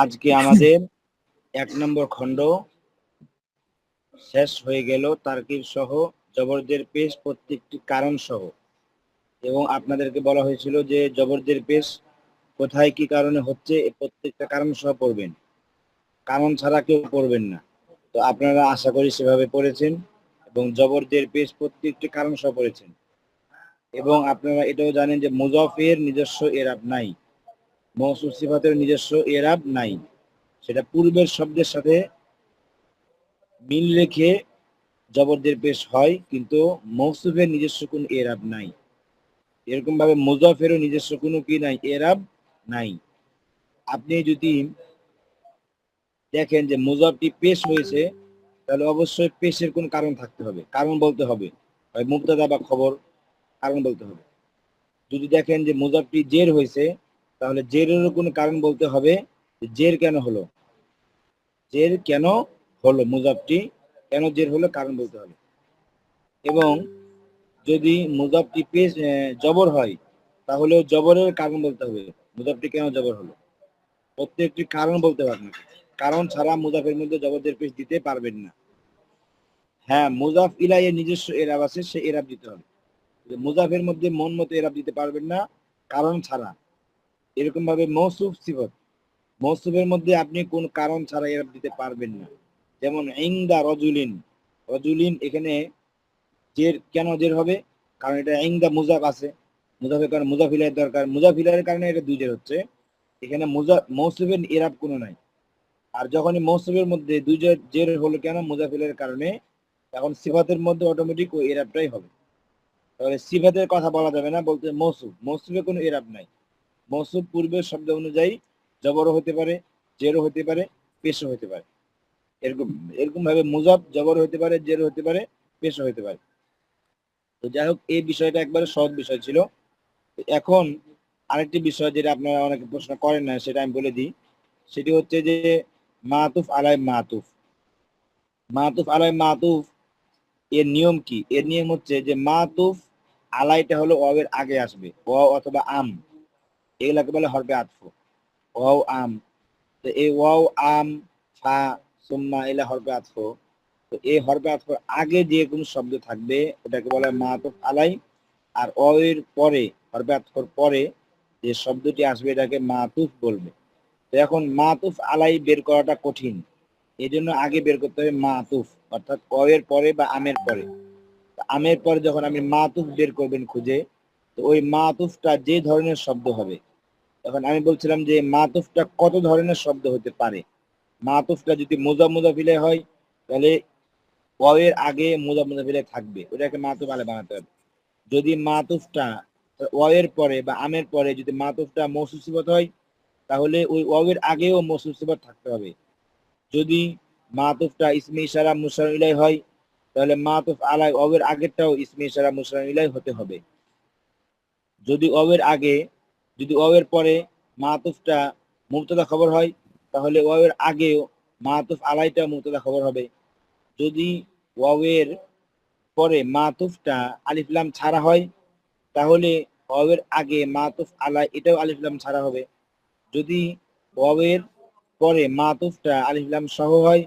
আজকে আমাদের এক নম্বর খণ্ড শেষ হয়ে গেল তার্কিব সহ জবরদের পেশ প্রত্যেকটি কারণ সহ। এবং আপনাদেরকে বলা হয়েছিল যে জবরদের পেশ কোথায় কি কারণে হচ্ছে প্রত্যেকটা কারণ সহ পড়বেন। কারণ ছাড়া কেউ পড়বেন না। তো আপনারা আশা করি সেভাবে পড়েছেন এবং জবরদের পেশ প্রত্যেকটি কারণ সহ পড়েছেন। এবং আপনারা এটাও জানেন যে মুজফের নিজস্ব এরাব নাই। মৌসুফ সিফাতের নিজস্ব এরাব নাই। সেটা পূর্বের শব্দের সাথে মিল রেখে জবরদের পেশ হয়, কিন্তু মৌসুফের নিজস্ব কোনো এরাব নাই। এরকম ভাবে মুজফেরও নিজস্ব কোনো কি নাই, এরাব নাই। আপনি যদি দেখেন যে মুজফটি পেশ হয়েছে, তাহলে অবশ্যই পেশের কোন কারণ থাকতে হবে। কারণ বলতে হবে। মুক্তাদা বা খবর, কারণ বলতে হবে। যদি দেখেন যে মুজফটি জের হয়েছে তাহলে জেরেরও কোনো কারণ বলতে হবে জের কেন হলো? জের কেন হলো মুজাবটি কেন জের হলো কারণ বলতে হবে। এবং যদি মুজাবটি পেশ জবর হয়, তাহলেও জবরের কারণ বলতে হবে। মুজাবটি কেন জবর হলো? প্রত্যেকটি কারণ বলতে হবে আপনাকে। কারণ ছাড়া মুজাফের মধ্যে জবরদের পেশ দিতে পারবেন না। হ্যাঁ মুজাফ ইলাইয়ের নিজস্ব এরাব আছে, সে এরাব দিতে হবে। মুজাফের মধ্যে মন মতো এরাব দিতে পারবেন না, কারণ ছাড়া। এরকম ভাবে মৌসুফ সিফত। মৌসুফের মধ্যে আপনি কোন কারণ ছাড়া এরাব দিতে পারবেন না। যেমন ইংদা রজুলিন। রজুলিন এখানে জের, কেন জের হবে? কারণ এটা ইংদা মুজাফ আছে। মুজাফের কারণে মুজাফিলের দরকার। মুজাফিলের কারণে এটা দুই জের হচ্ছে। এখানে মুজা, মৌসুফের এরাব কোনো নাই। আর যখনই মৌসুফের মধ্যে দুই জের জের হলো কেন? মুজাফিলের কারণে এখন সিফাতের মধ্যে অটোমেটিক ওই এরাবটাই হবে। তাহলে সিফাতের কথা বলা যাবে না, বলতে মৌসুফ। মৌসুফে কোনো এরাব নাই। মৌসুফ পূর্বের শব্দ অনুযায়ী জবরও হতে পারে, জেরও হতে পারে, পেশও হতে পারে। এরকম এরকম ভাবে মুজাব জবর হতে পারে, জেরও হতে পারে, পেশও হতে পারে। তো যাই হোক, এই বিষয়টা একবারে সহজ বিষয় ছিল। এখন আরেকটি বিষয় যেটা আপনারা অনেকে প্রশ্ন করেন না, সেটা আমি বলে দিই। সেটি হচ্ছে যে মাতুফ আলাই মাতুফ। মাতুফ আলাই মাতুফ এর নিয়ম কি? এর নিয়ম হচ্ছে যে মাতুফ আলাইটা হলো ওয়াবের আগে আসবে ও অথবা আম। এগুলাকে বলে হরবে আতফ। ওয়াও আম। তো এই ওয়াও আম, ফা, সুম্মা এলা হরবে আতফ। তো এই হরবে আতফর আগে যে কোনো শব্দ থাকবে, ওটাকে বলে মাতুফ আলাই। আর অ এর পরে, হরবে আতফর পরে যে শব্দটি আসবে এটাকে মাতুফ বলবে। তো এখন মাতুফ আলাই বের করাটা কঠিন। এই জন্য আগে বের করতে হবে মাতুফ, অর্থাৎ অ এর পরে বা আমের পরে। আমের পরে যখন আপনি মাতুফ বের করবেন খুঁজে, তো ওই মাতুফটা যে ধরনের শব্দ হবে এখন আমি বলছিলাম যে মাতুফটা কত ধরনের শব্দ হতে পারে? মাতুফটা যদি মোজা মোজাফিলে হয়, তাহলে ওয়ের আগে মোজা মোজাফিলে থাকবে। ওটাকে মাতুফ আলে বানাতে হবে। যদি মাতুফটা ওয়ের পরে বা আমের পরে যদি মাতুফটা মৌসুসিবত হয়, তাহলে ওই ওয়ের আগেও মৌসুসিবত থাকতে হবে। যদি মাতুফটা ইসমে ইশারা মুসার ইলাই হয়, তাহলে মাতুফ আলাই ওয়ের আগেরটাও ইসমে ইশারা মুসার ইলাই হতে হবে। যদি ওয়ের আগে যদি ওয়ের পরে মাহাতুফটা মুবতাদা খবর হয়, তাহলে ওয়ের আগেও মাহাতুফ আলাইটা মুবতাদা খবর হবে। যদি ওয়ের পরে মাতুফটা আলিফলাম ছাড়া হয়, তাহলে ওয়ের আগে মাহাতুফ আলাই, এটাও আলিফলাম ছাড়া হবে। যদি ওয়ের পরে মাতুফটা আলিফলাম সহ হয়,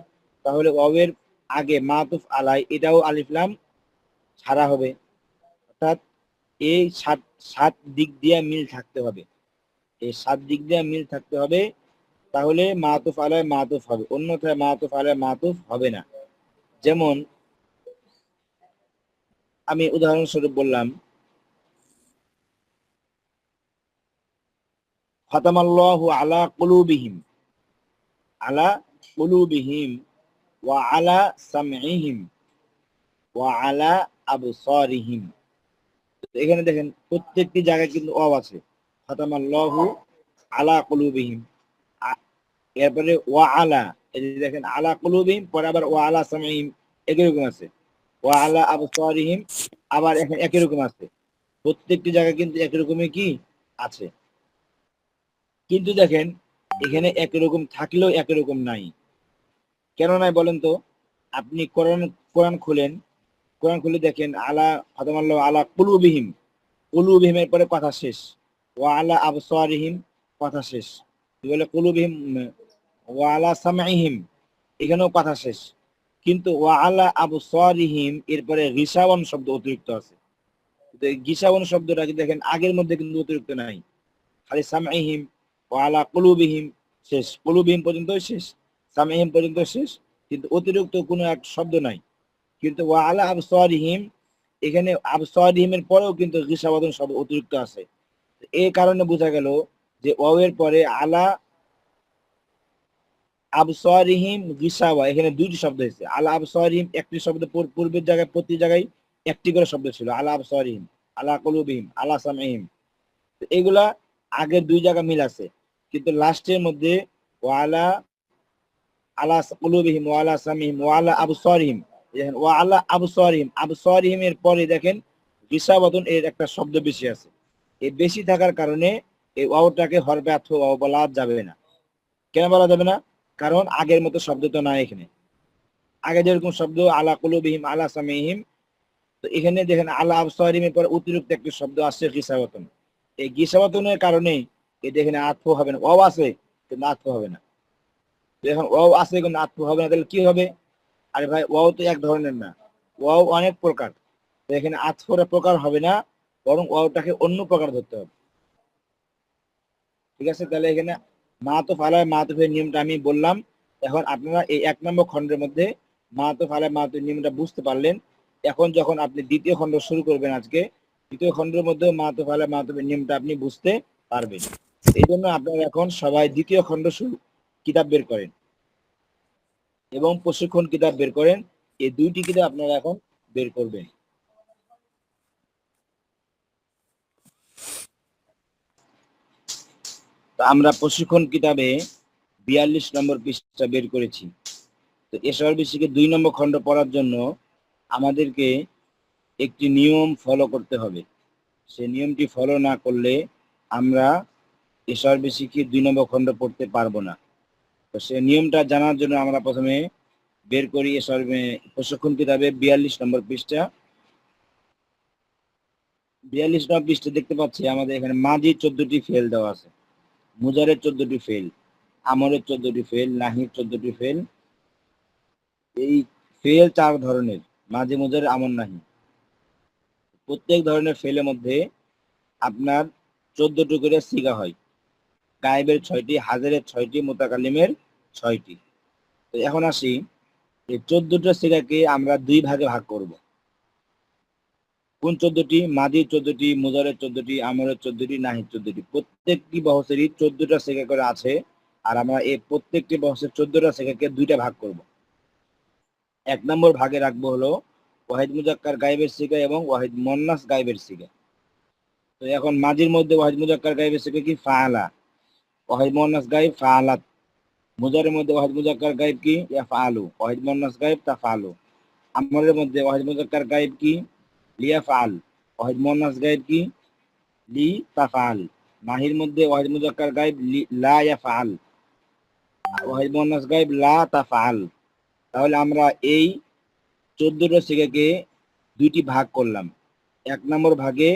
তাহলে ওয়ের আগে মাহাতুফ আলাই, এটাও আলিফলাম ছাড়া হবে। এই সাত সাত দিক দিয়ে মিল থাকতে হবে। এই সাত দিক দিয়ে মিল থাকতে হবে, তাহলে মাতুফ আলায় মাতুফ হবে। অন্যথায় মাতুফ আলায় মাতুফ হবে না। যেমন, আমি উদাহরণস্বরূপ বললাম, খতামাল্লাহু আলা কুলুবিহিম আলা কুলুবিহিম, ওয়া আলা সামঈহিম, ওয়া আলা আবসারিহিম। এখানে দেখেন, প্রত্যেকটি জায়গায় কিন্তু অব আছে। খতামাল্লাহু আলা কুলুবিহিম। আ- এরপরে ওয়া আলা এই যে দেখেন, আলা কুলুবিহিম, পরে আবার ওয়া আলা সামঈহিম একই রকম আছে। ওয়া আলা আবসারিহিম, আবার এখানে একই রকম আছে। প্রত্যেকটি জায়গায় কিন্তু একই রকমই কি আছে। কিন্তু দেখেন, এখানে একই রকম থাকলেও একই রকম নাই। কেন নাই বলেন তো? আপনি কোরআন কোরআন খুলেন কোরআন খুলে দেখেন, আলা খতামাল্লাহ আলা কুলুবিহিম। কুলুবিহিমের পরে কথা শেষ। ওয়া আলা আবসারিহিম, কথা শেষ। বলে? কুলুবিহিম ওয়া আলা সামাইহিম এখানেও কথা শেষ। কিন্তু ওয়া আলা আবু সারিহিম এরপরে রিসাওয়ান শব্দ অতিরিক্ত আছে। গিসাওয়ান শব্দটা দেখেন, আগের মধ্যে কিন্তু অতিরিক্ত নাই। খালি সামাইহিম ওয়া আলা কুলুবিহিম শেষ। কুলুবিহিম পর্যন্ত শেষ সামাইহিম পর্যন্ত শেষ, কিন্তু অতিরিক্ত কোনো এক শব্দ নাই। কিন্তু ওয়া আলা আবু এখানে আবু সারিহিমের পরেও কিন্তু গিসাওয়াদন শব্দ অতিরিক্ত আছে। এই কারণে বোঝা গেল যে এর পরে আলা আবসারিহিম গিসাওয়া এখানে দুইটি শব্দ হয়েছে। আলা আবসারিহিম একটি শব্দ পূর্বের জায়গায়, প্রতি জায়গায় একটি করে শব্দ ছিল। আলা আবসারিহিম, আলা কলুবিহিম, আলা সামিহিম এগুলা আগের দুই জায়গা মিল আছে। কিন্তু লাস্টের মধ্যে ওয়ালা, আলা কলুবিহিম, ওয়ালা সামিহিম ওয়ালা আবসারিহিম দেখেন ওয়ালা আবসারিহিম আবসারিহিম এর পরে দেখেন গিসাওয়াতন এর একটা শব্দ বেশি আছে। এই বেশি থাকার কারণে এই ওয়াওটাকে হরবে আথ ওয়াও বলা যাবে না। কেন বলা যাবে না? কারণ আগের মতো শব্দ তো নাই এখানে। আগে যেরকম শব্দ, আলা কুলুবিহিম, আলা সামিহিম, তো এখানে দেখেন আলা আবসারিমের পর অতিরিক্ত একটি শব্দ আসছে গিসাওয়াতন। এই গিসাওয়াতনের কারণে এটা দেখেন আত্ম হবে না। ওয়াও আছে, কিন্তু আত্ম হবে না। তো এখন ওয়াও আছে, কিন্তু আত্ম হবে না, তাহলে কি হবে? আরে ভাই, ওয়াও তো এক ধরনের না। ওয়াও অনেক প্রকার। এখানে আত্মরা প্রকার হবে না, বরং ওয়াওটাকে অন্য প্রকার ধরতে হবে। ঠিক আছে? তাহলে এখানে মা তো ফালায় মা তো নিয়মটা আমি বললাম। এখন আপনারা এই এক নম্বর খণ্ডের মধ্যে মা তো ফালায় মা তো নিয়মটা বুঝতে পারলেন। এখন যখন আপনি দ্বিতীয় খণ্ড শুরু করবেন আজকে, দ্বিতীয় খণ্ডের মধ্যে মা তো ফালায় মা তো নিয়মটা আপনি বুঝতে পারবেন। এই জন্য আপনারা এখন সবাই দ্বিতীয় খণ্ড শুরু কিতাব বের করেন। এবং প্রশিক্ষণ কিতাব বের করেন, এই দুইটি কিতাব আপনারা এখন বের করবেন। আমরা প্রশিক্ষণ কিতাবে বিয়াল্লিশ নম্বর পৃষ্ঠা বের করেছি। তো এসব বিষয়কে দুই নম্বর খণ্ড পড়ার জন্য আমাদেরকে একটি নিয়ম ফলো করতে হবে। সে নিয়মটি ফলো না করলে আমরা এসব বিষয়কে দুই নম্বর খণ্ড পড়তে পারব না। তো সে নিয়মটা জানার জন্য আমরা প্রথমে বের করি এসব প্রশিক্ষণ কিতাবে বিয়াল্লিশ নম্বর পৃষ্ঠা। বিয়াল্লিশ নম্বর পৃষ্ঠা দেখতে পাচ্ছি, আমাদের এখানে মাঝি চোদ্দটি ফেল দেওয়া আছে। মুজারের চোদ্দটি ফেল, আমরের চোদ্দটি ফেল, নাহির চোদ্দটি ফেল। এই ফেল চার ধরনের মাঝে মুজারের আমর, নাহি। প্রত্যেক ধরনের ফেলের মধ্যে আপনার চোদ্দটি করে সিগা হয়। গায়েবের ছয়টি, হাজারের ছয়টি মোতাকালিমের ছয়টি। তো এখন আসি, এই চোদ্দটা সিগাকে আমরা দুই ভাগে ভাগ করব। কোন চোদ্দটি? মাদির চোদ্দটি, মুজারের চোদ্দটি, আমরের চোদ্দটি নাহির চোদ্দটি। প্রত্যেকটি বহসেরই চোদ্দটা সেকা করে আছে, আর আমরা এই প্রত্যেকটি বহসের চোদ্দটা সেকাকে দুইটা ভাগ করব। এক নম্বর ভাগে রাখব হলো ওয়াহিদ মুজাক্কার গাইবের সিগা এবং ওয়াহিদ মন্নাস গাইবের সিগা তো এখন মাঝির মধ্যে ওয়াহিদ মুজাক্কার গাইবের সিগা কি? ফাআলা ওয়াহিদ মন্নাস গাইব ফাআলাত মুজারের মধ্যে ওয়াহিদ মুজাক্কার গাইব কি? ইয়া ফাআলু। ওয়াহিদ মন্নাস গায়েব, তা ফাআলু। আমরের মধ্যে ওয়াহিদ মুজাক্কার গাইব কি? লিয়া ফাল ওয়াহিদ মোহান্নাস গায়েব কি? লি তাফাল নাহির মধ্যে ওয়াহিদ মুজাক্কার গায়েব, লি, লা ইয়াফাল ওয়াহিদ মোহান্নাস গায়েব, লা তাফাল তাহলে আমরা এই চোদ্দটা সিগাকে দুইটি ভাগ করলাম। এক নম্বর ভাগে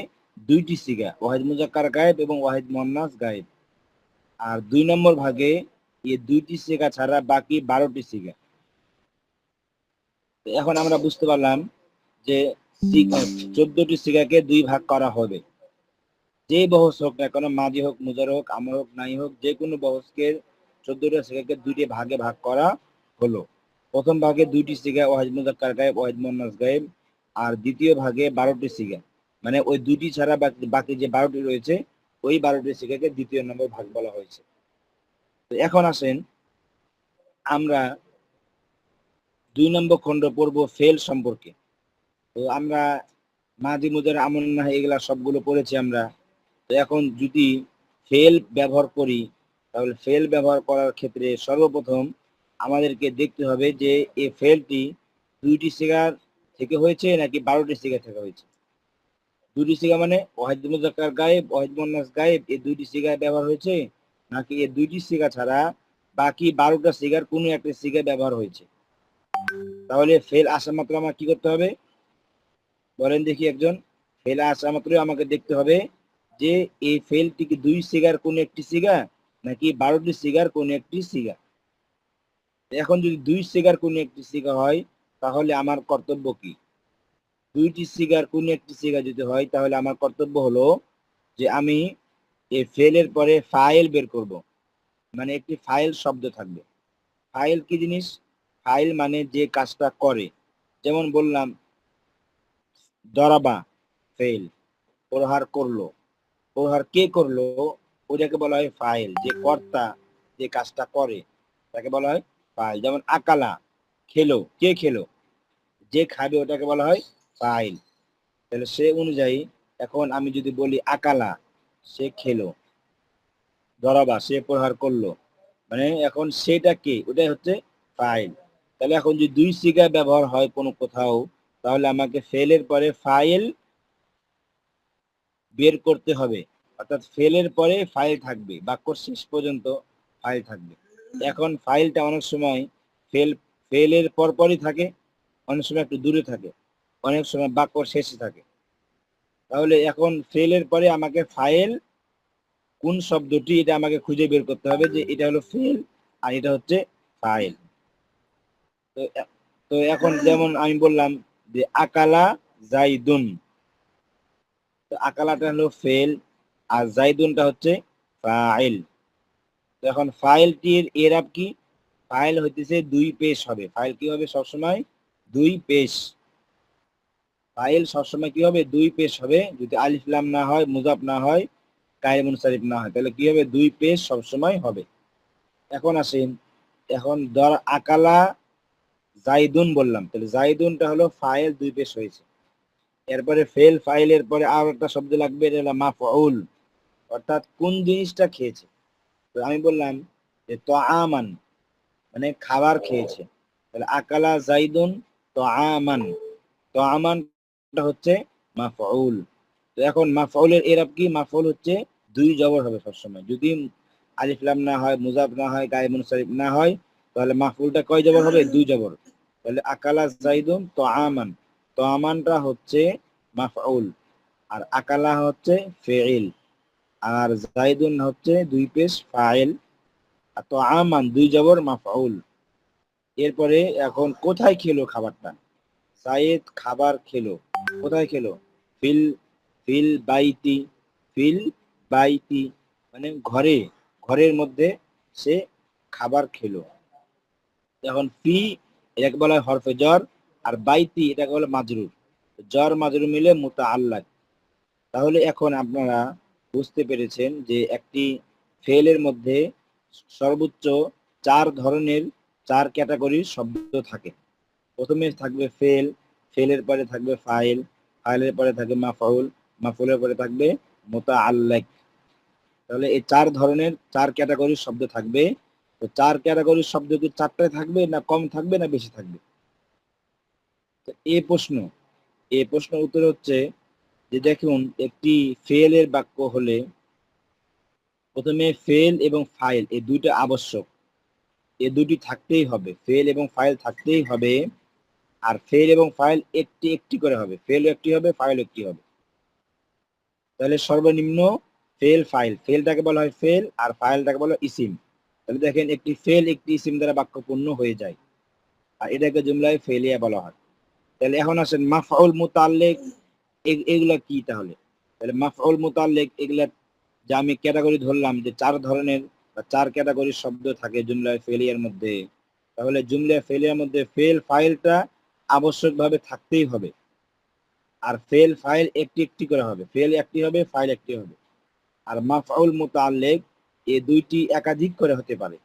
দুইটি সিগা, ওয়াহিদ মুজাক্কার গায়েব এবং ওয়াহিদ মোহান্নাস গায়েব। আর দুই নম্বর ভাগে এই দুইটি সিগা ছাড়া বাকি বারোটি তো এখন আমরা বুঝতে পারলাম যে চোদ্দটি সিগাকে দুই ভাগ করা হবে। যে বহস হোক না কোনো, মাঝি হোক, মুজার হোক, আমর হোক নাই হোক, যে কোনো বহসকে চোদ্দটা সিগাকে দুইটি ভাগে ভাগ করা হলো। প্রথম ভাগে দুইটি সিগা ওয়াহিদ মুজাক্কার গায়েব, ওয়াহিদ মোহান্নাস গায়েব, আর দ্বিতীয় ভাগে বারোটি সিগা। মানে ওই দুটি ছাড়া বাকি যে বারোটি রয়েছে, ওই বারোটি সিগাকে দ্বিতীয় নম্বর ভাগ বলা হয়েছে। এখন আসেন, আমরা দুই নম্বর খণ্ড পড়ব ফেল সম্পর্কে। তো আমরা মাঝি মুজার আমন না এগুলা সবগুলো পড়েছি আমরা। তো এখন যদি ফেল ব্যবহার করি, তাহলে ফেল ব্যবহার করার ক্ষেত্রে সর্বপ্রথম আমাদেরকে দেখতে হবে যে এই ফেলটি দুইটি সিগার থেকে হয়েছে নাকি বারোটি সিগার থেকে হয়েছে। দুটি সিগা মানে ওয়াহিদ মুজাক্কার গায়েব, ওয়াহিদ গায়েব এই দুইটি সিগা ব্যবহার হয়েছে। নাকি এই দুইটি সিগা ছাড়া বাকি বারোটা সিগার কোনো একটা সিগা ব্যবহার হয়েছে? তাহলে ফেল আসা মাত্র আমার কি করতে হবে? বলেন দেখি একজন। ফেল আসা মাত্র আমাকে দেখতে হবে যে এই ফেলটি কি দুই সিগার কোন একটি সিগা নাকি বারোটি সিগার কোন একটি সিগা? এখন যদি দুই সিগার কোন একটি সিগা হয়, তাহলে আমার কর্তব্য কি? দুইটি সিগার কোন একটি সিগা যদি হয়, তাহলে আমার কর্তব্য হলো যে আমি এই ফেলের পরে ফাইল বের করব। মানে একটি ফাইল শব্দ থাকবে। ফাইল কি জিনিস? ফাইল মানে যে কাজটা করে। যেমন বললাম, দরাবা ফেল প্রহার করল। প্রহার কে করল? ওটাকে বলা হয় ফাইল যে কর্তা যে কাজটা করে, তাকে বলা হয় ফাইল যেমন আকালা, খেলো। কে খেলো? যে খাবে ওটাকে বলা হয় ফাইল তাহলে সে অনুযায়ী এখন আমি যদি বলি আকালা সে খেলো। দরাবা সে প্রহার করল। মানে এখন সেটা কে? ওটাই হচ্ছে ফাইল তাহলে এখন যদি দুই সিগা ব্যবহার হয় কোনো কোথাও, তাহলে আমাকে ফেলের পরে ফাইল বের করতে হবে। অর্থাৎ ফেলের পরে ফাইল থাকবে। বাক্যর শেষ পর্যন্ত ফাইল থাকবে। এখন ফাইলটা অনেক সময় ফেল ফেলের পরপরই থাকে, অনেক সময় একটু দূরে থাকে, অনেক সময় বাক্যর শেষে থাকে। তাহলে এখন ফেলের পরে আমাকে ফাইল কোন শব্দটি এটা আমাকে খুঁজে বের করতে হবে যে এটা হলো ফেল আর এটা হচ্ছে ফাইল তো তো এখন যেমন আমি বললাম যে আকালা জাইদুন। তো আকালাটা হলো ফেল আর জাইদুনটা হচ্ছে ফাইল তো এখন ফাইলটির এরাব কি? ফাইল হইতেছে দুই পেশ হবে। ফাইল কি হবে সবসময়? দুই পেশ। ফাইল সবসময় কি হবে? দুই পেশ হবে। যদি আলিফ লাম না হয়, মুজাফ না হয় কায়ে মুনসারিফ না হয়, তাহলে কি হবে? দুই পেশ সবসময় হবে। এখন আসেন, এখন দর আকালা জাইদুন বললাম। তাহলে জাইদুনটা হলো ফাইল, দুই পেশ হয়েছে। এরপরে ফেল ফাইলের পরে আর একটা শব্দ লাগবে, এটা হলো মাফউল। অর্থাৎ কোন জিনিসটা খেয়েছে? তো আমি বললাম যে তো আমান মানে খাবার খেয়েছে। তাহলে আকালা জাইদুন তো আমান তো আমানটা হচ্ছে মাফউল। তো এখন মাফউলের এরাব কি? মাফউল হচ্ছে দুই জবর হবে সবসময়। যদি আলিফ লাম না হয়, মুজাফ না হয়, গায়ে মুনসারিফ না হয়, তাহলে মাফউলটা কয় জবর হবে? দুই জবর। তাহলে আকালা জাইদুন তো আমান তো আমানটা হচ্ছে মাফউল। আর আকালা হচ্ছে ফেইল। আর জাইদুন হচ্ছে দুই পেশ ফাইল। আর তো আমান দুই জবর মাফউল। এরপরে এখন কোথায় খেলো খাবারটা? সাইদ খাবার খেলো। কোথায় খেলো? ফিল ফিল বাইতি ফিল বাইতি মানে ঘরে, ঘরের মধ্যে সে খাবার খেলো। এখন ফি এটাকে বলা হয় হরফে জ্বর, আর বাইতি এটাকে বলে মাজরুর। জ্বর মাজরুর মিলে মোতা আল্লাহ তাহলে এখন আপনারা বুঝতে পেরেছেন যে একটি ফেলের মধ্যে সর্বোচ্চ চার ধরনের, চার ক্যাটাগরির শব্দ থাকে। প্রথমে থাকবে ফেল ফেলের পরে থাকবে ফাইল, ফাইলের পরে থাকবে মাফাউল মাফুলের পরে থাকবে মোতা আল্লাহ তাহলে এই চার ধরনের, চার ক্যাটাগরির শব্দ থাকবে। তো চার ক্যাটাগরির শব্দ কি চারটায় থাকবে না কম থাকবে না বেশি থাকবে? তো এ প্রশ্ন এ প্রশ্ন উত্তর হচ্ছে যে দেখুন, একটি ফেলের বাক্য হলে প্রথমে ফেল এবং ফাইল, এই দুইটা আবশ্যক। এ দুটি থাকতেই হবে, ফেল এবং ফাইল থাকতেই হবে। আর ফেল এবং ফাইল একটি একটি করে হবে। ফেল একটি হবে ফাইল একটি হবে। তাহলে সর্বনিম্ন ফেল ফাইল ফেলটাকে বলা হয় ফেল আর ফাইলটাকে বলা হয় ইসিম তাহলে দেখেন একটি ফেল একটি ইসিম দ্বারা বাক্য পূর্ণ হয়ে যায়। আর এটাকে জুমলায় ফেলিয়া বলা হয়। তাহলে এখন আসেন মাফআউল মুতাল্লিক এগুলা কি তাহলে? তাহলে মাফআউল মুতাল্লেক, এগুলা যে আমি ক্যাটাগরি ধরলাম, যে চার ধরনের বা চার ক্যাটাগরির শব্দ থাকে জুমলায় ফেলিয়ার মধ্যে। তাহলে জুমলা ফেলিয়ার মধ্যে ফেল ফাইলটা আবশ্যকভাবে থাকতেই হবে। আর ফেল ফাইল একটি একটি করে হবে। ফেল একটি হবে ফাইল একটি হবে। আর মাফআউল মুতাল্লিক এ দুইটি একাধিক করে হতে পারে।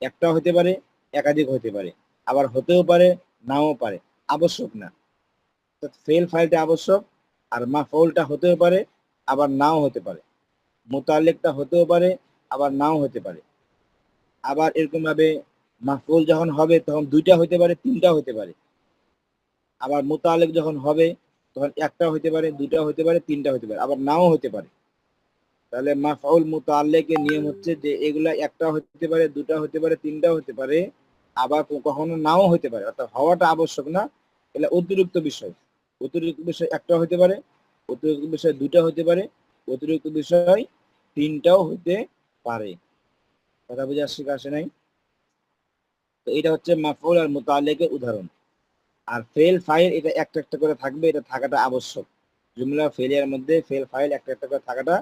একটা হতে পারে, একাধিক হতে পারে। আবার হতেও পারে, নাও পারে। আবশ্যক না। ফেল ফাইলটা আবশ্যক, আর মাফাউলটা হতেও পারে, আবার নাও হতে পারে। মোতালেকটা হতেও পারে, আবার নাও হতে পারে। আবার এরকম ভাবে মাফউল যখন হবে, তখন দুইটা হতে পারে, তিনটা হতে পারে। আবার মোতালেক যখন হবে, তখন একটা হতে পারে দুটা হতে পারে, তিনটা হতে পারে, আবার নাও হতে পারে। তাহলে মাফউল মুতাল্লিকের নিয়ম হচ্ছে যে, এগুলা একটা হতে পারে দুটা হতে পারে, তিনটা হতে পারে, আবার কখনো নাও হতে পারে। অর্থাৎ হওয়াটা আবশ্যক না, এটা অতিরিক্ত বিষয়। অতিরিক্ত বিষয় একটা হতে পারে, অতিরিক্ত বিষয় দুটা হতে পারে, অতিরিক্ত বিষয় তিনটাও হতে পারে। কথা বুঝে আসছে কি আসে নাই? তো এটা হচ্ছে মাফউল আর মুতাআল্লিকের উদাহরণ। আর ফেল ফাইল এটা একটা একটা করে থাকবে, এটা থাকাটা আবশ্যক। জুমলা ফেলিয়ার মধ্যে ফেল ফাইল একটা একটা করে থাকাটা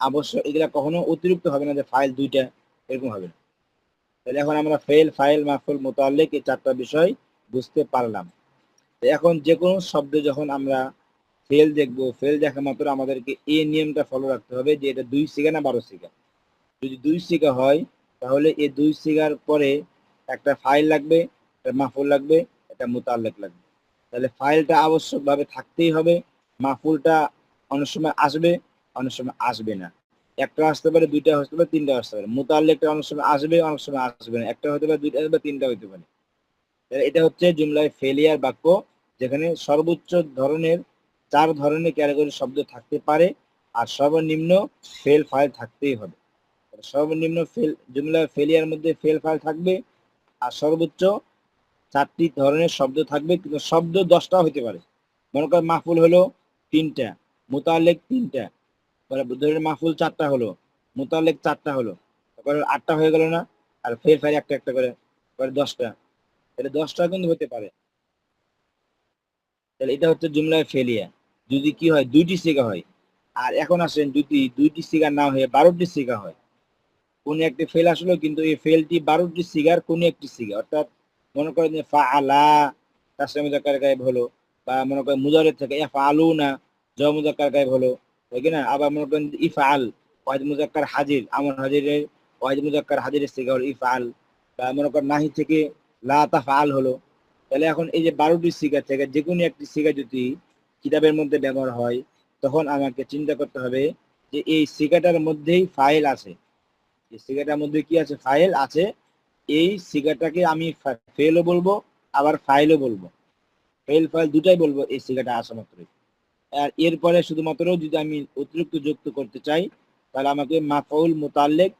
আবশ্যক। এগুলা কখনো অতিরিক্ত হবে না যে ফাইল দুইটা এরকম হবে। না তাহলে এখন আমরা ফেল ফাইল মাফুল মোতাল্লিক এই চারটা বিষয় বুঝতে পারলাম। এখন যে কোনো শব্দ যখন আমরা ফেল দেখব ফেল দেখা মাত্র আমাদেরকে এই নিয়মটা ফলো রাখতে হবে যে এটা দুই সিগা না বারো সিগা যদি দুই সিগা হয়, তাহলে এই দুই সিগার পরে একটা ফাইল লাগবে, একটা মাফুল লাগবে একটা মোতাল্লেক লাগবে। তাহলে ফাইলটা আবশ্যকভাবে থাকতেই হবে। মাফুলটা অনেক সময় আসবে, অনেক সময় আসবে না। একটা আসতে পারে, দুইটা আসতে পারে, তিনটা আসতে পারে। মোতাল্লেকটা অনেক সময় আসবে, অনেক সময় আসবে না। একটা হতে পারে, দুইটা আসবে তিনটা হতে পারে। তাহলে এটা হচ্ছে জুমলায় ফেলিয়ার বাক্য, যেখানে সর্বোচ্চ ধরনের, চার ধরনের ক্যাটাগরি শব্দ থাকতে পারে আর সর্বনিম্ন ফেল ফাইল থাকতেই হবে। সর্বনিম্ন ফেল জুমলা ফেলিয়ার মধ্যে ফেল ফাইল থাকবে আর সর্বোচ্চ চারটি ধরনের শব্দ থাকবে, কিন্তু শব্দ দশটা হতে পারে। মনে করেন মাহফুল হলো তিনটা, মোতালেক তিনটা। ধরেন মাহফুল চারটা হলো, মোতালেক চারটা হলো। তারপরে আটটা হয়ে গেল না, আর ফের ফের একটা একটা করে পরে দশটা। তাহলে দশটা কিন্তু হতে পারে। তাহলে এটা হচ্ছে জুমলায় ফেলিয়া। যদি কি হয়, দুইটি সিগা হয়। আর এখন আসেন, যদি দুইটি সিগা না হয়ে বারোটি সিগা হয়। কোন একটি ফেল আসলো, কিন্তু এই ফেলটি বারোটি সিগার কোন একটি সিগা অর্থাৎ মনে করেন যে ফা আলা তার সাথে মুজাক্কার গায়েব হলো, বা মনে করেন মুজারের থেকে ইফা আলু না জ মুজাক্কার গায়েব হলো, তাই না আবার মনে করেন ইফা আল ওয়াহিদ মুজাক্কার হাজির, আমর হাজিরের ওয়াহিদ মুজাক্কার হাজিরের সিগা হলো আল বা মনে করেন নাহি থেকে লা তাফা আল হলো। তাহলে এখন এই যে বারোটি সিগা থেকে যে কোনো একটি সিগা যদি কিতাবের মধ্যে ব্যবহার হয়, তখন আমাকে চিন্তা করতে হবে যে এই সিগাটার মধ্যেই ফাইল আছে। এই সিগাটার মধ্যে কি আছে? ফাইল আছে এই সিগাটাকে আমি ফেলও বলব, আবার ফাইলও বলব। ফেল ফাইল দুটাই বলব এই সিগাটা আসা মাত্রই। আর এরপরে শুধুমাত্র যদি আমি অতিরিক্ত যুক্ত করতে চাই, তাহলে আমাকে মাফাউল মোতাল্লেক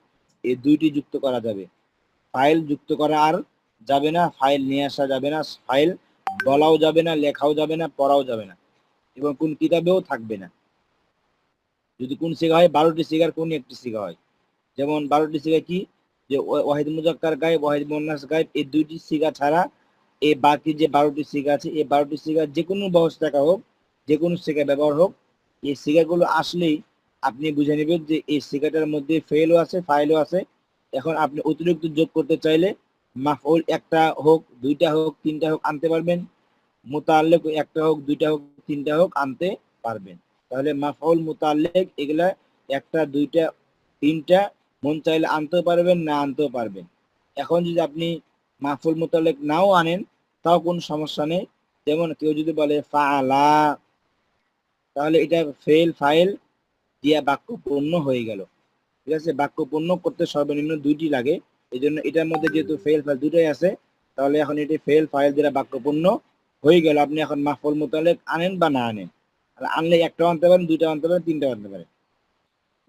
এই দুইটি যুক্ত করা যাবে। ফাইল যুক্ত করা আর যাবে না ফাইল নিয়ে আসা যাবে না ফাইল বলাও যাবে না, লেখাও যাবে না, পড়াও যাবে না। এবং কোন কিতাবেও থাকবে না। যদি কোন সিগা হয়, বারোটি সিগার কোন একটি সিগা হয়? যেমন বারোটি সিগা কি? যে ওয়াহিদ মুজাক্কার গায়েব, ওয়াহিদ মোন্নাস গায়েব, এই দুইটি সিগা ছাড়া এই বাকি যে বারোটি সিগা আছে, এই বারোটি সিগা যে কোনো বহস টাকা হোক, যে কোনো সিগা ব্যবহার হোক, এই সিগাগুলো আসলেই আপনি বুঝে নেবেন যে এই সিগাটার মধ্যে ফেলও আছে ফাইলও আছে। এখন আপনি অতিরিক্ত যোগ করতে চাইলে মাফউল একটা হোক, দুইটা হোক, তিনটা হোক আনতে পারবেন। মোতাল্লেক একটা হোক, দুইটা হোক, তিনটা হোক আনতে পারবেন। তাহলে মাফউল মোতাল্লেক এগুলা একটা, দুইটা, তিনটা মন চাইলে আনতেও পারবেন, না আনতেও পারবেন। এখন যদি আপনি মাহফুল মোতালেক নাও আনেন, তাও কোনো সমস্যা নেই। যেমন কেউ যদি বলে, ফালা, তাহলে এটা ফেল ফাইল দিয়া বাক্য পূর্ণ হয়ে গেল। ঠিক আছে? বাক্য পূর্ণ করতে সর্বনিম্ন দুইটি লাগে। এই জন্য এটার মধ্যে যেহেতু ফেল ফাইল দুটাই আছে, তাহলে এখন এটি ফেল ফাইল দ্বারা বাক্য পূর্ণ হয়ে গেল। আপনি এখন মাহফুল মোতালেক আনেন বা না আনেন? আর আনলে একটাও আনতে পারেন দুইটাও আনতে পারেন তিনটাও আনতে পারেন।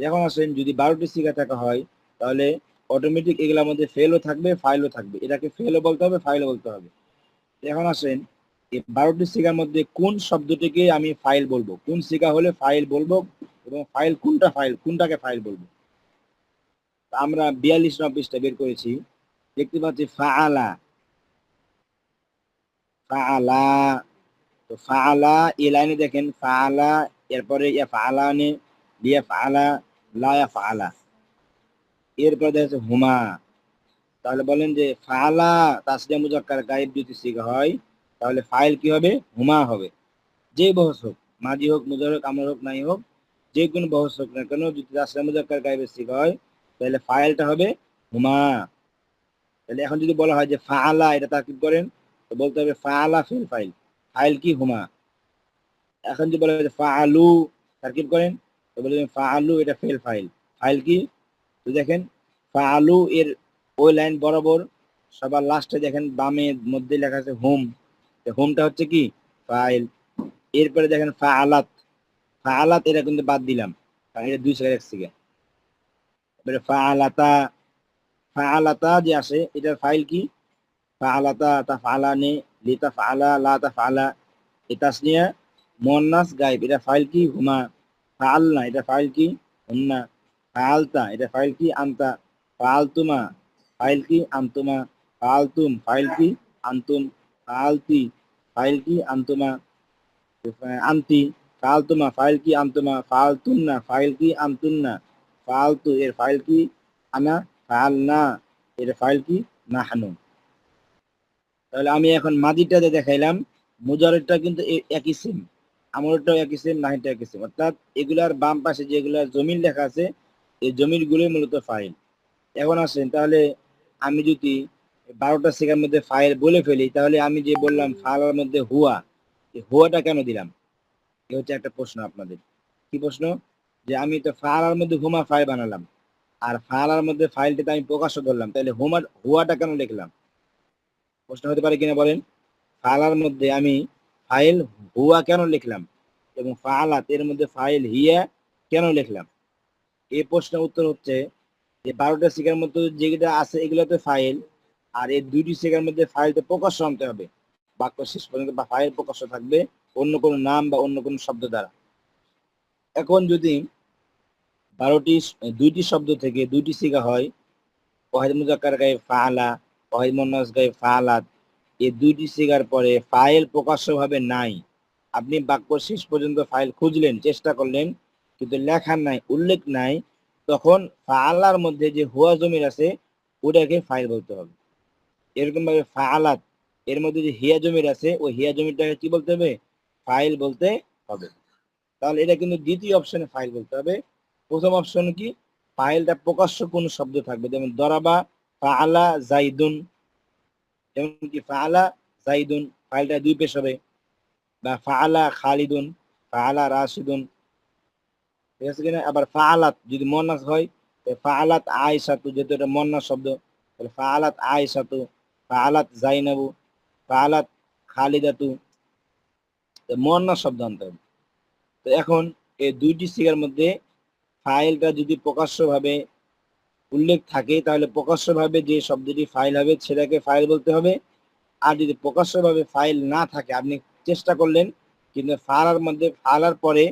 এখন আসেন, যদি বারোটি সিগা থাকা হয়, তাহলে অটোমেটিক এগুলোর মধ্যে ফেলও থাকবে ফাইলও থাকবে। এটাকে ফেলও বলতে হবে ফাইলও বলতে হবে। এখন আসেন বারোটি সিগার মধ্যে কোন শব্দটিকে আমি ফাইল বলব? কোন সিগা হলে ফাইল বলব এবং ফাইল কোনটা ফাইল কোনটাকে ফাইল বলব? আমরা বিয়াল্লিশ নব্বিশটা বের করেছি। দেখতে পাচ্ছি, ফাআলা। ফাআলা। তো ফাআলা এ লাইনে দেখেন, ফাআলা, এরপরে ইয়া ফাআলা নে লিয়া ফাআলা লা ইয়া ফাআলা এরপর দেখা হুমা। তাহলে বলেন যে ফালা তাসলিয়া মুজাক্কার গায়েব যদি সিগা হয়, তাহলে ফাইল কি হবে? হুমা হবে। যে বহস হোক মাজি হোক, মুজার হোক, আমর হোক, নাই হোক, যে কোনো বহস হোক না কেন, যদি তাসলিয়া মুজাক্কার গায়েবের সিগা হয়, তাহলে ফাইলটা হবে হুমা। তাহলে এখন যদি বলা হয় যে ফালা এটা তাকিব করেন, তো বলতে হবে ফালা ফিল ফাইল। ফাইল কি? হুমা। এখন যদি বলা হয় যে ফাআলু তারকিব করেন বলবেন ফাআলু এটা ফেল ফাইল ফাইল কি? তো দেখেন এর ওই লাইন বরাবর সবার লাস্টে দেখেন মধ্যে লেখা আছে হোম হোমটা হচ্ছে কি? ফাইল এরপরে দেখেন ফাআলাত। ফাআলাত এটা কিন্তু বাদ দিলাম, কারণ এটা দুই জায়গায় রাখছি এবারে যে আসে, এটার ফাইল কি? লা এটা এটা ফাইল কি? হুমা। ফাআলনা এটা ফাইল কি? হুন্না ফাআলতা এটা ফাইল কি? আনতা ফাআলতুমা ফাইল কি? আনতুমা, ফালতুম, ফাইল কি? আন্তুম, ফালতি, ফাইল কি? আন্তুমা, আন্তি, ফালতুমা, ফাইল কি? আন্তুমা, ফালতুন্না, ফাইল কি? আন্তুন্না, ফালতু, এর ফাইল কি? আনা ফাল না এর ফাইল কি? নাহানু। তাহলে আমি এখন মাদিটাতে দেখাইলাম, মুজারেরটা কিন্তু একই সেম আমরটাও একই সেম নাহিনটা একই সেম অর্থাৎ এগুলার বাম পাশে যেগুলার জমিন লেখা আছে, এই জমির গুলোই মূলত ফাইল এখন আসেন, তাহলে আমি যদি বারোটা সেকেন্ড মধ্যে ফাইল বলে ফেলি, তাহলে আমি যে বললাম ফালার মধ্যে হুয়া হুয়াটা কেন দিলাম? এ হচ্ছে একটা প্রশ্ন আপনাদের। কি প্রশ্ন? যে আমি তো ফালার মধ্যে হুমা ফাইল বানালাম, আর ফালার মধ্যে ফাইলটাতে আমি প্রকাশ্য ধরলাম তাহলে হুমা হুয়াটা কেন লিখলাম? প্রশ্ন হতে পারে কিনা বলেন? ফালার মধ্যে আমি ফাইল হুয়া কেন লিখলাম? এবং ফালাত এর মধ্যে ফাইল হিয়া কেন লিখলাম? এই প্রশ্নের উত্তর হচ্ছে যে বারোটা শিকার মধ্যে যেগুলো আছে এগুলো তো ফাইল, আর এই দুইটি শিকার মধ্যে ফাইলটা প্রকাশ্য আনতে হবে। বাক্য শেষ পর্যন্ত বা ফাইল প্রকাশ্য থাকবে অন্য কোনো নাম বা অন্য কোনো শব্দ দ্বারা। এখন যদি বারোটি, দুইটি শব্দ থেকে দুইটি শিকা হয়, ওয়াহিদ মুজাক্কার গায়ে ফালা, ওয়াহিদ মোন্নাস গায়ে ফালাত এই দুইটি শিকার পরে ফাইল প্রকাশ্যভাবে নাই। আপনি বাক্য শেষ পর্যন্ত ফাইল খুঁজলেন, চেষ্টা করলেন, কিন্তু লেখার নাই, উল্লেখ নাই, তখন ফালার মধ্যে যে হুয়া জমির আছে, ওটাকে ফাইল বলতে হবে। এরকম ভাবে ফালাত এর মধ্যে যে হিয়া জমির আছে, ওই হিয়া জমিটাকে কি বলতে হবে? ফাইল বলতে হবে। তাহলে এটা কিন্তু দ্বিতীয় অপশনে ফাইল বলতে হবে। প্রথম অপশন কি? ফাইলটা প্রকাশ্য কোন শব্দ থাকবে, যেমন দরাবা ফাআলা জাইদুন। যেমন কি ফাআলা জাইদুন ফাইলটা দুই পেশ হবে। বা ফাআলা খালিদুন, ফাআলা রাশিদুন। ঠিক আছে কিনা? আবার ফাআলাত যদি মন্নাস হয় তো ফাআলাত আয়েশাতু, যেহেতু এটা মন্নাস শব্দ, তাহলে ফাআলাত আয়েশাতু, ফাআলাত জাইনাবু ফাআলাত খালিদাতু মন্নাস শব্দ আনতে হবে। তো এখন এই দুইটি সিগার মধ্যে ফাইলটা যদি প্রকাশ্যভাবে উল্লেখ থাকে, তাহলে প্রকাশ্যভাবে যে শব্দটি ফাইল হবে, সেটাকে ফাইল বলতে হবে। আর যদি প্রকাশ্যভাবে ফাইল না থাকে, আপনি চেষ্টা করলেন, কিন্তু ফালার মধ্যে ফালার পরে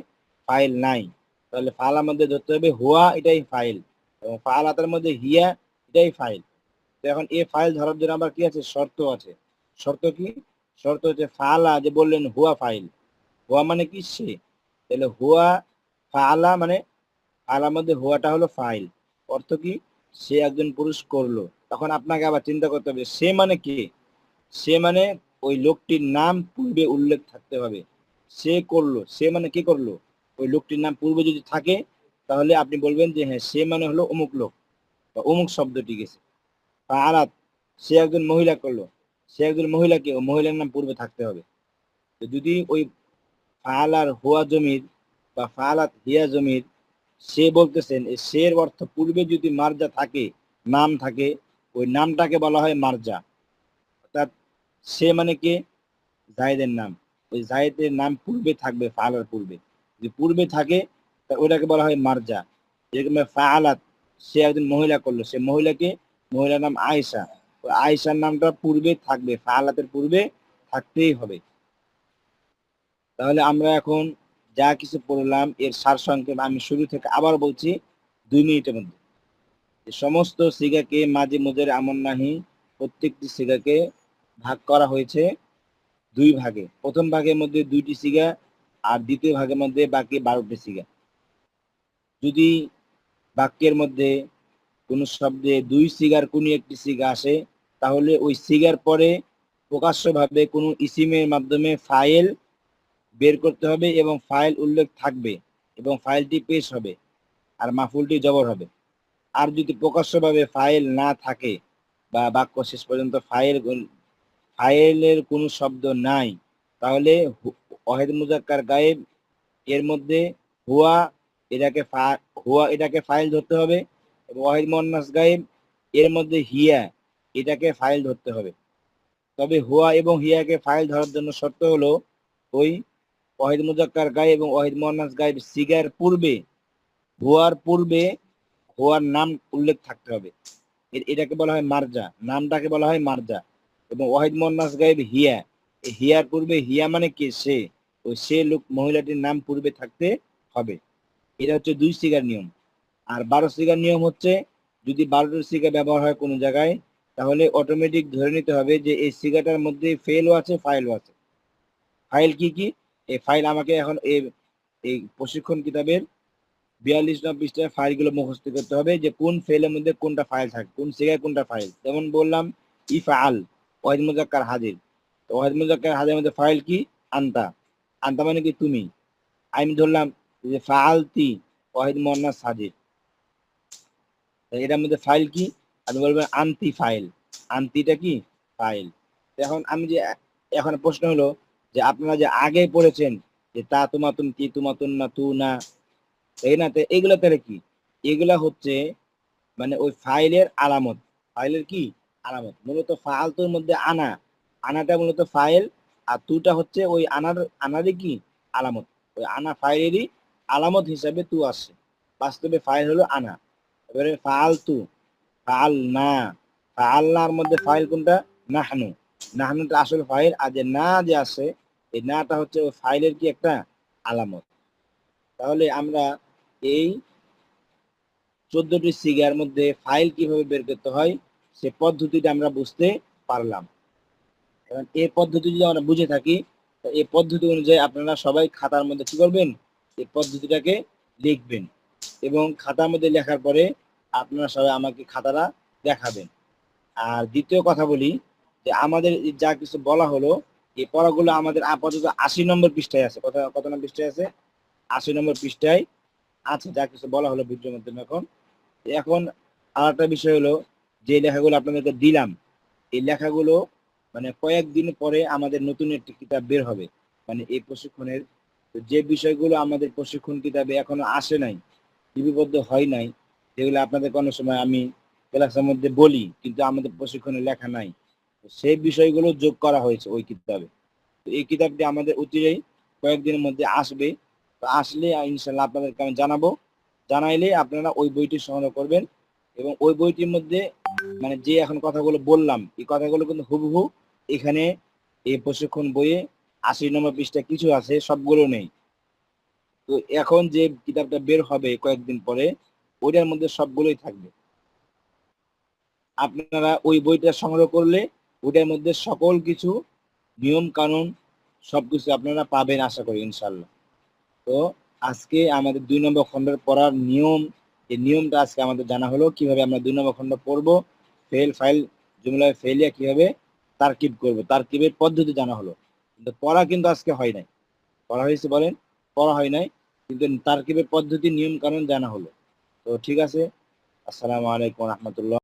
ফাইল নাই। তাহলে ফালার মধ্যে ধরতে হবে, হুয়া এটাই ফাইল এবং ফালাতের মধ্যে, হিয়া এটাই ফাইল তো এখন এ ফাইল ধরার জন্য আবার কি আছে? শর্ত আছে। শর্ত কি? শর্ত হচ্ছে, ফালা যে বললেন, হুয়া ফাইল হুয়া মানে কি সে? তাহলে হুয়া ফালা মানে ফালার মধ্যে হুয়াটা হলো ফাইল অর্থ কি? সে একজন পুরুষ করল, তখন আপনাকে আবার চিন্তা করতে হবে, সে মানে কে? সে মানে ওই লোকটির নাম পূর্বে উল্লেখ থাকতে হবে। সে করল, সে মানে কি করল? ওই লোকটির নাম পূর্বে যদি থাকে, তাহলে আপনি বলবেন যে হ্যাঁ সে মানে হলো অমুক লোক, বা অমুক শব্দটি গেছে। আরাত সে একজন মহিলা করল, সে একজন মহিলাকে ও মহিলার নাম পূর্বে থাকতে হবে। যদি ওই ফালার হুয়া জমির বা ফালাত হিয়া জমির সে বলতেছেন সের অর্থ পূর্বে যদি মার্জা থাকে, নাম থাকে, ওই নামটাকে বলা হয় মার্জা। অর্থাৎ সে মানে কে? জায়েদের নাম। ওই জায়েদের নাম পূর্বে থাকবে ফালার পূর্বে। যদি পূর্বে থাকে, তা ওটাকে বলা হয় মার্জা। যেরকম ফালাত সে একজন মহিলা করল। সে মহিলাকে মহিলার নাম আয়েশা। ওই আয়েশার নামটা পূর্বে থাকবে ফালাতের পূর্বে থাকতেই হবে। তাহলে আমরা এখন যা কিছু পড়লাম, এর সারসংক্ষেপ আমি শুরু থেকে আবার বলছি দুই মিনিটের মধ্যে। সমস্ত সিগাকে মাঝে মুজের আমন নাহি, প্রত্যেকটি সিগাকে ভাগ করা হয়েছে দুই ভাগে। প্রথম ভাগের মধ্যে দুইটি সিগা আর দ্বিতীয় ভাগের মধ্যে বাকি বারোটি সিগা। যদি বাক্যের মধ্যে কোনো শব্দে দুই সিগার কোনো একটি সিগা আসে, তাহলে ওই সিগার পরে প্রকাশ্যভাবে কোনো ইসিমের মাধ্যমে ফাইল বের করতে হবে এবং ফাইল উল্লেখ থাকবে এবং ফাইলটি পেশ হবে আর মাফুলটি জবর হবে। আর যদি প্রকাশ্যভাবে ফাইল না থাকে বা বাক্য শেষ পর্যন্ত ফাইল ফাইলের কোনো শব্দ নাই, তাহলে ওয়াহিদ মুজাক্কার গায়েব এর মধ্যে হুয়া এটাকে হুয়া এটাকে ফাইল ধরতে হবে এবং ওয়াহিদ মোহান্নাস গায়েব এর মধ্যে হিয়া এটাকে ফাইল ধরতে হবে। তবে হুয়া এবং হিয়াকে ফাইল ধরার জন্য শর্ত হলো ওই ওয়াহিদ মুজাক্কার গায়েব এবং ওয়াহিদ মোহান্নাস গায়েব সিগার পূর্বে হুয়ার পূর্বে হুয়ার নাম উল্লেখ থাকতে হবে। এটাকে বলা হয় মার্জা। নামটাকে বলা হয় মার্জা। এবং ওয়াহিদ মোহান্নাস গায়েব হিয়া। হিয়ার পূর্বে, হিয়া মানে কে? সে। ওই সে লোক মহিলাটির নাম পূর্বে থাকতে হবে। এটা হচ্ছে দুই সিগার নিয়ম। আর বারো সিগার নিয়ম হচ্ছে, যদি বারোটার সিগা ব্যবহার হয় কোনো জায়গায়, তাহলে অটোমেটিক ধরে নিতে হবে যে এই সিগাটার মধ্যে ফেলও আছে ফাইলও আছে। ফাইল কি কি? এই ফাইল আমাকে এখন এই এই প্রশিক্ষণ কিতাবের বিয়াল্লিশ পৃষ্ঠায় ফাইলগুলো মুখস্থ করতে হবে যে কোন ফাইলের মধ্যে কোনটা ফাইল থাকে, কোন সিগায় কোনটা ফাইল যেমন বললাম ইফআল ওয়াহিদ মুজাক্কার হাজির। তো ওয়াহিদ মুজাক্কার হাজির মধ্যে ফাইল কি? আন্তা। আন্তা মানে কি? তুমি। আমি ধরলাম যে ফালতি ওয়াহিদ মোহান্নাস হাজির। এটার মধ্যে ফাইল কি? আমি বলবেন আন্তি ফাইল আন্তিটা কি? ফাইল এখন আমি যে, এখন প্রশ্ন হলো যে আপনারা যে আগে পড়েছেন যে তা তোমা তুমি কি তোমা তুন না তু না তাই না, তো এগুলো তাহলে কি? এগুলা হচ্ছে মানে ওই ফাইলের আলামত। ফাইলের কি? আলামত। মূলত ফালতুর মধ্যে আনা। আনাটা মূলত ফাইল, আর তুটা হচ্ছে ওই আনার, আনারই কি? আলামত। ওই আনা ফাইলেরই আলামত হিসাবে তু আসে বাস্তবে ফাইল হলো আনা। এবারে ফালতু, ফাল না। ফাল্লার মধ্যে ফাইল কোনটা? নাহনু। নাহনুটা আসলে ফাইল, আর যে না যে আছে এই নাটা হচ্ছে ওই ফাইলের কি একটা আলামত। তাহলে আমরা এই চোদ্দটি সিগার মধ্যে ফাইল কীভাবে বের করতে হয়, সে পদ্ধতিটা আমরা বুঝতে পারলাম। কারণ এই পদ্ধতি যদি আমরা বুঝে থাকি এই পদ্ধতি অনুযায়ী আপনারা সবাই খাতার মধ্যে কি করবেন? এই পদ্ধতিটাকে লিখবেন এবং খাতার মধ্যে লেখার পরে আপনারা সবাই আমাকে খাতাটা দেখাবেন। আর দ্বিতীয় কথা বলি যে আমাদের যা কিছু বলা হলো এই পড়াগুলো আমাদের আপাতত আশি নম্বর পৃষ্ঠায় আছে। কত কত নম্বর পৃষ্ঠায় আছে? আশি নম্বর পৃষ্ঠায় আছে, যা কিছু বলা হলো ভিডিওর মাধ্যমে এখন। এখন আর একটা বিষয় হলো, যে লেখাগুলো আপনাদেরকে দিলাম, এই লেখাগুলো মানে কয়েকদিন পরে আমাদের নতুন একটি কিতাব বের হবে। মানে এই প্রশিক্ষণের যে বিষয়গুলো আমাদের প্রশিক্ষণ কিতাবে এখনও আসে নাই, লিপিবদ্ধ হয় নাই যেগুলো আপনাদের কোনো সময় আমি ক্লাসের মধ্যে বলি, কিন্তু আমাদের প্রশিক্ষণে লেখা নাই। সেই বিষয়গুলো যোগ করা হয়েছে ওই কিতাবে। তো এই কিতাবটি আমাদের অতিরেই কয়েকদিনের মধ্যে আসবে। তো আসলে ইনশাল্লাহ আপনাদেরকে আমি জানাব। জানাইলে আপনারা ওই বইটি সংগ্রহ করবেন এবং ওই বইটির মধ্যে মানে যে এখন কথাগুলো বললাম, এই কথাগুলো কিন্তু হুবহু এখানে এই প্রশিক্ষণ বইয়ে আশি নম্বর পৃষ্ঠা কিছু আছে, সবগুলো নেই। তো এখন যে কিতাবটা বের হবে কয়েকদিন পরে, ওইটার মধ্যে সবগুলোই থাকবে। আপনারা ওই বইটা সংগ্রহ করলে ওইটার মধ্যে সকল কিছু, নিয়ম কানুন, সবকিছু আপনারা পাবেন আশা করি ইনশাল্লাহ তো আজকে আমাদের দুই নম্বর খণ্ডের পড়ার নিয়ম, এই নিয়মটা আজকে আমাদের জানা হলো, কীভাবে আমরা দুই নম্বর খণ্ড পড়ব ফেল ফাইল জুমলায় ফেলিয়া কীভাবে তারকিব করব, তারকিবের পদ্ধতি জানা হলো। কিন্তু পড়া কিন্তু আজকে হয় নাই। পড়া হয়েছে বলেন, পড়া হয় নাই, কিন্তু তারকিবের পদ্ধতি, নিয়ম কানুন জানা হলো। তো ঠিক আছে, আসসালামু আলাইকুম রহমতুল্লাহ।